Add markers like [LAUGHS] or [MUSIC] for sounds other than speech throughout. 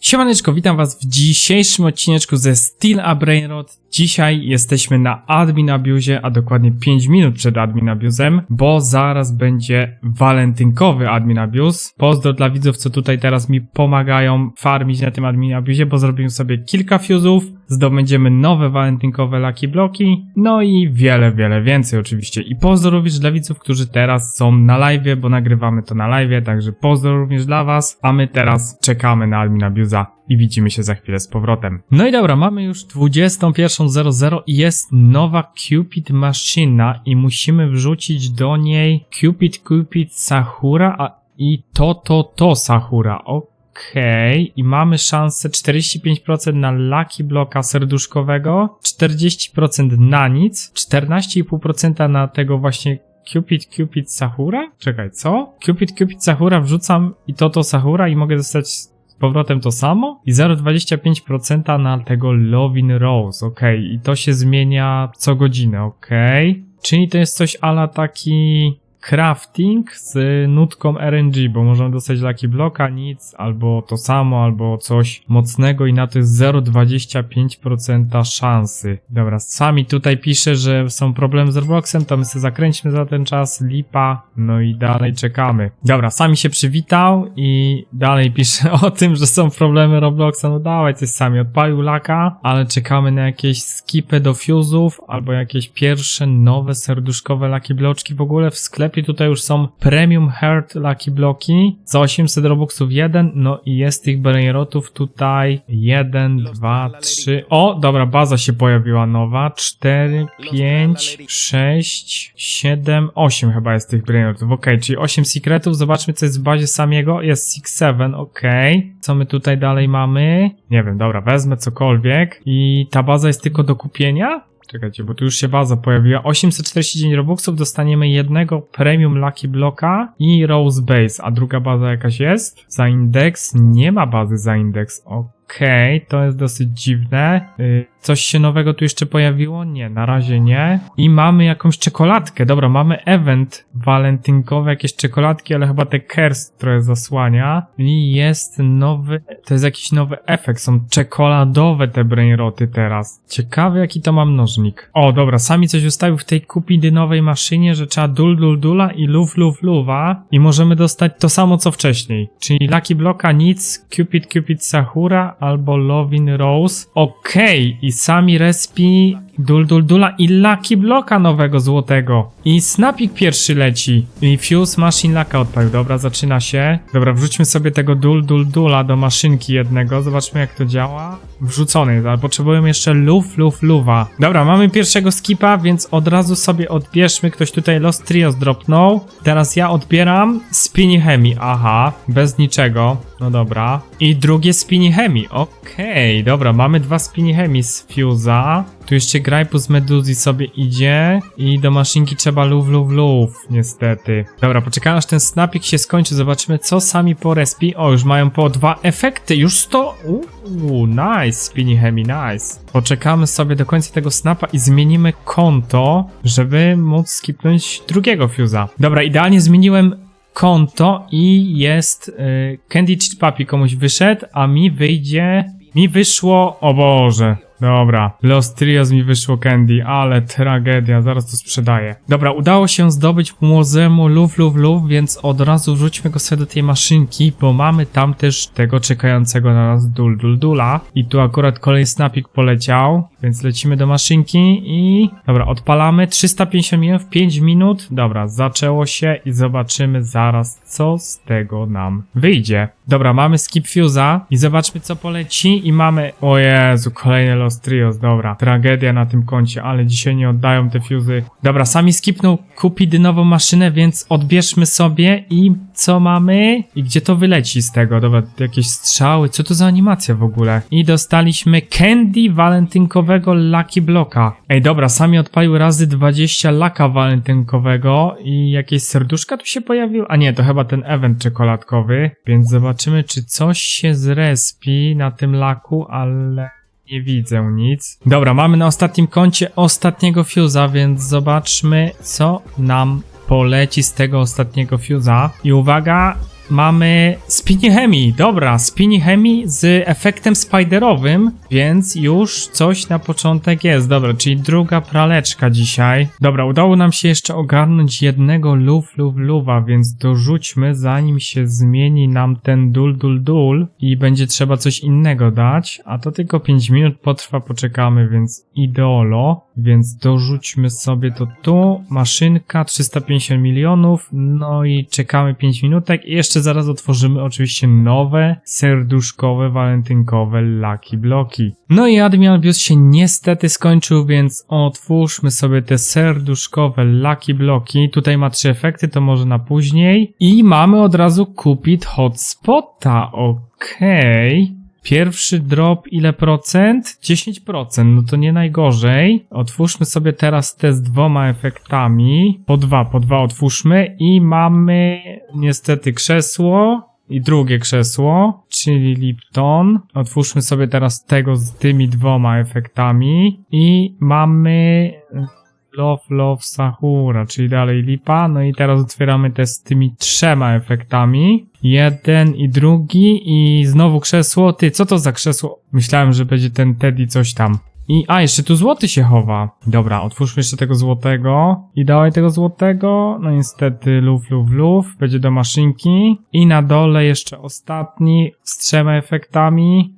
Siemaneczko, witam was w dzisiejszym odcineczku ze Steel a Brainrod. Dzisiaj jesteśmy na Admin Abuse, a dokładnie 5 minut przed Admin Abusem, bo zaraz będzie walentynkowy Admin Abuse. Pozdro dla widzów, co tutaj teraz mi pomagają farmić na tym Admin Abuse, bo zrobimy sobie kilka fuzów, zdobędziemy nowe walentynkowe Lucky Bloki, no i wiele, wiele więcej oczywiście. I pozdro również dla widzów, którzy teraz są na live, bo nagrywamy to na live, także pozdro również dla was, a my teraz czekamy na Admin Abuse'a i widzimy się za chwilę z powrotem. No i dobra, mamy już 21.00 i jest nowa Cupid maszyna i musimy wrzucić do niej Cupid Cupid Sahura a i to to to Sahura. Okej, i mamy szansę 45% na Lucky Bloka serduszkowego, 40% na nic, 14,5% na tego właśnie Cupid Cupid Sahura? Czekaj, co? Cupid Cupid Sahura wrzucam i to to Sahura i mogę dostać z powrotem to samo? I 0,25% na tego Lovin Rose, okej, i to się zmienia co godzinę, okej. Czyli to jest coś ala taki crafting z nutką RNG, bo możemy dostać Lucky Blocka, nic, albo to samo, albo coś mocnego i na to jest 0,25% szansy. Dobra, sami tutaj pisze, że są problemy z Robloxem, to my sobie zakręćmy za ten czas, lipa, no i dalej czekamy. Dobra, sami się przywitał i dalej pisze [LAUGHS] o tym, że są problemy Robloxa, no dawaj, coś sami odpalił laka, ale czekamy na jakieś skipy do fuzów, albo jakieś pierwsze nowe serduszkowe Lucky Bloczki w ogóle w sklepie tutaj już są Premium Heart Lucky Bloki za 800 Robuxów jeden, no i jest tych brainrotów tutaj 1, 2, 3, o dobra, baza się pojawiła nowa, 4, 5, 6, 7, 8 chyba jest tych brainrotów, ok, czyli 8 secretów, zobaczmy co jest w bazie samego, jest 6, 7, ok, co my tutaj dalej mamy, nie wiem, dobra, wezmę cokolwiek. I ta baza jest tylko do kupienia? Czekajcie, bo tu już się baza pojawiła. 849 Robuxów dostaniemy jednego Premium Lucky Blocka i Rose Base, a druga baza jakaś jest? Za indeks? Nie ma bazy za indeks. Okej, to jest dosyć dziwne. Yy, coś się nowego tu jeszcze pojawiło? Nie, na razie nie. I mamy jakąś czekoladkę. Dobra, mamy event walentynkowy, jakieś czekoladki, ale chyba te kers trochę zasłania. I jest nowy, to jest jakiś nowy efekt. Są czekoladowe te brainroty teraz. Ciekawy jaki to ma mnożnik. O, dobra, sami coś ustawił w tej kupidynowej maszynie, że trzeba dul dul dula i luf luf luwa i możemy dostać to samo co wcześniej. Czyli Lucky Blocka nic, Cupid Cupid Sahura albo Lovin Rose. Okej, i sami respi Dul Dul Dula i Lucky Blocka nowego złotego. I Snapik pierwszy leci. I Fuse Machine Laka odpalił. Dobra, zaczyna się. Dobra, wrzućmy sobie tego Dul Dul Dula do maszynki jednego. Zobaczmy jak to działa. Wrzucony ale potrzebujemy jeszcze luf luf luwa. Dobra, mamy pierwszego skipa, więc od razu sobie odbierzmy. Ktoś tutaj Lost Trios dropnął. Teraz ja odbieram Spinny Hemi. Aha, bez niczego. No dobra. I drugie Spinny Hemi. Okej, dobra, mamy dwa Spinny Hemi z Fuse'a. Tu jeszcze Grajpu z Meduzy sobie idzie i do maszynki trzeba luf luf luf, niestety. Dobra, poczekamy aż ten snapik się skończy, zobaczymy co sami po respi. O, już mają po dwa efekty, już sto... Uuu, nice, Spinny Hemi, nice. Poczekamy sobie do końca tego snapa i zmienimy konto, żeby móc skipnąć drugiego fuse'a. Dobra, idealnie zmieniłem konto i jest y, Candy Cheat Puppy komuś wyszedł, a mi wyjdzie... Mi wyszło... O Boże. Dobra, Los Trios mi wyszło Candy, ale tragedia, zaraz to sprzedaję. Dobra, udało się zdobyć Młozemu Luf Luf Luf, więc od razu wrzućmy go sobie do tej maszynki, bo mamy tam też tego czekającego na nas Dul Dul Dula. I tu akurat kolejny snapik poleciał, więc lecimy do maszynki i... Dobra, odpalamy, 350 minut w 5 minut. Dobra, zaczęło się i zobaczymy zaraz, co z tego nam wyjdzie. Dobra, mamy skip fuse'a i zobaczmy, co poleci i mamy... O Jezu, kolejny Los Los Trios, dobra. Tragedia na tym koncie, ale dzisiaj nie oddają te fuzy. Dobra, sami skipnął kupić nową maszynę, więc odbierzmy sobie i co mamy? I gdzie to wyleci z tego? Dobra, jakieś strzały, co to za animacja w ogóle? I dostaliśmy Candy walentynkowego Lucky Blocka. Ej, dobra, sami odpalił razy 20 laka walentynkowego i jakieś serduszka tu się pojawiły? A nie, to chyba ten event czekoladkowy, więc zobaczymy, czy coś się zrespi na tym laku, ale... Nie widzę nic. Dobra, mamy na ostatnim koncie ostatniego fuse'a, więc zobaczmy, co nam poleci z tego ostatniego fuse'a. I uwaga, mamy Spini Hemi. Dobra, Spini Hemi z efektem spiderowym, więc już coś na początek jest. Dobra, czyli druga praleczka dzisiaj. Dobra, udało nam się jeszcze ogarnąć jednego luf luf luwa, więc dorzućmy zanim się zmieni nam ten dul dul dul i będzie trzeba coś innego dać, a to tylko 5 minut potrwa, poczekamy, więc ideolo, więc dorzućmy sobie to tu, maszynka 350 milionów, no i czekamy 5 minutek i jeszcze zaraz otworzymy oczywiście nowe, serduszkowe, walentynkowe Lucky Bloki. No i Admiral Bios się niestety skończył, więc otwórzmy sobie te serduszkowe Lucky Bloki. Tutaj ma trzy efekty, to może na później. I mamy od razu kupić hotspota, okej. Pierwszy drop ile procent? 10%, no to nie najgorzej. Otwórzmy sobie teraz te z dwoma efektami. Po dwa, po dwa otwórzmy i mamy niestety krzesło i drugie krzesło, czyli Lipton. Otwórzmy sobie teraz tego z tymi dwoma efektami i mamy Love Love Sahura, czyli dalej lipa. No i teraz otwieramy te z tymi trzema efektami. Jeden i drugi i znowu krzesło. Ty, co to za krzesło? Myślałem, że będzie ten Teddy coś tam. I, a, jeszcze tu złoty się chowa. Dobra, otwórzmy jeszcze tego złotego. I dawaj tego złotego. No niestety, luf, luf, luf. Będzie do maszynki. I na dole jeszcze ostatni z trzema efektami.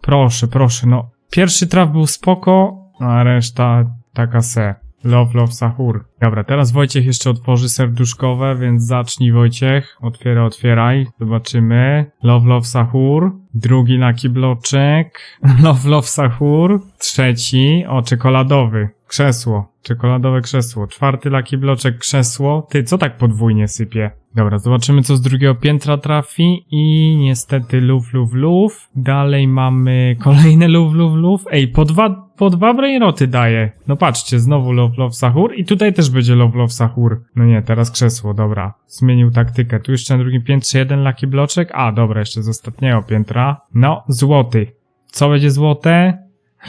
Proszę, proszę, no. Pierwszy traf był spoko, a reszta taka se. Love, love, sahur. Dobra, teraz Wojciech jeszcze otworzy serduszkowe, więc zacznij Wojciech. Otwieraj, otwieraj. Zobaczymy. Love, love, sahur. Drugi Lucky Bloczek. [LAUGHS] Love, love, sahur. Trzeci. O, czekoladowy. Krzesło. Czekoladowe krzesło. Czwarty Lucky Bloczek, krzesło. Ty, co tak podwójnie sypie? Dobra, zobaczymy co z drugiego piętra trafi i niestety luf, luf, luf. Dalej mamy kolejne luf, luf, luf. Ej, po dwa, po dwa brainroty daje. No patrzcie, znowu love, love, sahur i tutaj też będzie love, love, sahur. No nie, teraz krzesło, dobra. Zmienił taktykę. Tu jeszcze na drugim piętrze jeden Lucky Bloczek. A, dobra, jeszcze z ostatniego piętra. No, złoty. Co będzie złote?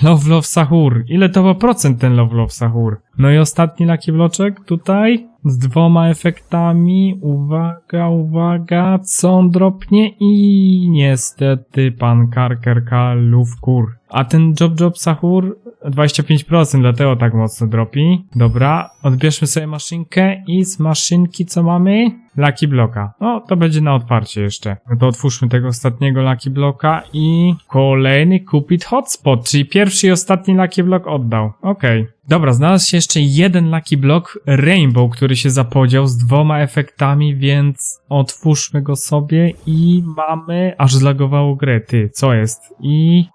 Love Love Sahur. Ile to ma procent ten Love Love Sahur? No i ostatni Lucky Bloczek tutaj z dwoma efektami. Uwaga, uwaga, co on dropnie? I niestety pan Karkerka Lufkur. A ten Job Job Sahur 25%, dlatego tak mocno dropi. Dobra, odbierzmy sobie maszynkę i z maszynki co mamy? Lucky Bloka. No, to będzie na otwarcie jeszcze. No to otwórzmy tego ostatniego Lucky Bloka i kolejny kupić hotspot, czyli pierwszy i ostatni Lucky Block oddał. Okej. Dobra, znalazł się jeszcze jeden Lucky Block Rainbow, który się zapodział z dwoma efektami, więc otwórzmy go sobie i mamy... Aż zlagowało grę, ty, co jest? I...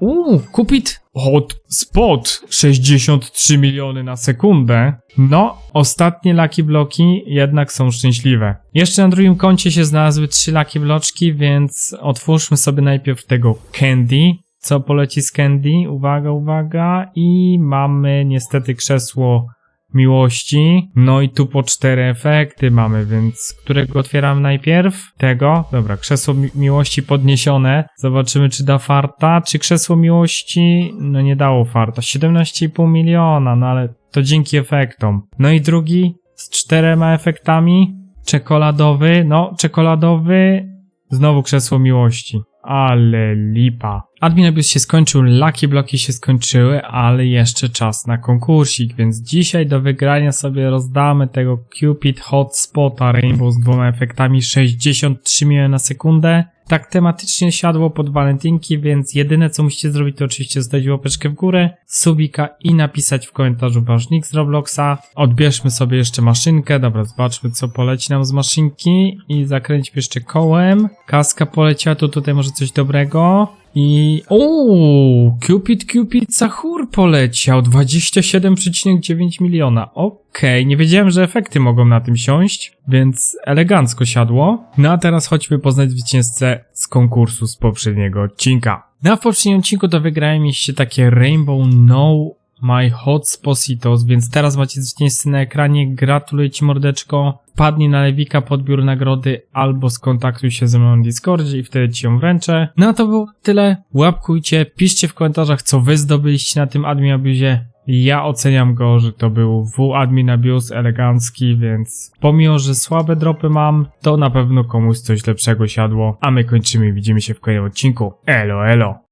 Uuu, kupit hotspot 63 miliony na sekundę. No, ostatnie Lucky Bloki jednak są szczęśliwe. Jeszcze na drugim koncie się znalazły trzy Lucky Bloczki, więc otwórzmy sobie najpierw tego Candy. Co poleci z Candy? Uwaga, uwaga. I mamy niestety krzesło miłości. No i tu po cztery efekty mamy, więc którego otwieram najpierw? Tego. Dobra, krzesło mi miłości podniesione. Zobaczymy, czy da farta. Czy krzesło miłości? No nie dało farta. 17,5 miliona, no ale to dzięki efektom. No i drugi z czterema efektami. Czekoladowy. No, czekoladowy. Znowu krzesło miłości. Ale lipa. Admin Abuse się skończył, Lucky Bloki się skończyły, ale jeszcze czas na konkursik, więc dzisiaj do wygrania sobie rozdamy tego Cupid Hotspota Rainbow z dwoma efektami 63 miliony na sekundę. Tak tematycznie siadło pod walentynki, więc jedyne co musicie zrobić to oczywiście zostawić łapeczkę w górę, subika i napisać w komentarzu wasz nick z Robloxa. Odbierzmy sobie jeszcze maszynkę, dobra, zobaczmy co poleci nam z maszynki i zakręćmy jeszcze kołem. Kaska poleciała, to tutaj może coś dobrego. I. Ooo! Cupid Cupid Sahur poleciał 27,9 miliona. Okej, nie wiedziałem, że efekty mogą na tym siąść, więc elegancko siadło. No a teraz chodźmy poznać zwycięzcę z konkursu z poprzedniego odcinka. Na poprzednim odcinku to wygrałem mieliście takie Rainbow No My Hotspositos, więc teraz macie zwycięzcę na ekranie. Gratuluję Ci mordeczko. Wpadnij na Lewika, podbiór nagrody albo skontaktuj się ze mną na Discordzie i wtedy Ci ją wręczę. No a to było tyle. Łapkujcie, piszcie w komentarzach co Wy zdobyliście na tym admin abuzie. Ja oceniam go, że to był W admin abuse elegancki, więc pomimo, że słabe dropy mam, to na pewno komuś coś lepszego siadło. A my kończymy i widzimy się w kolejnym odcinku. Elo, elo.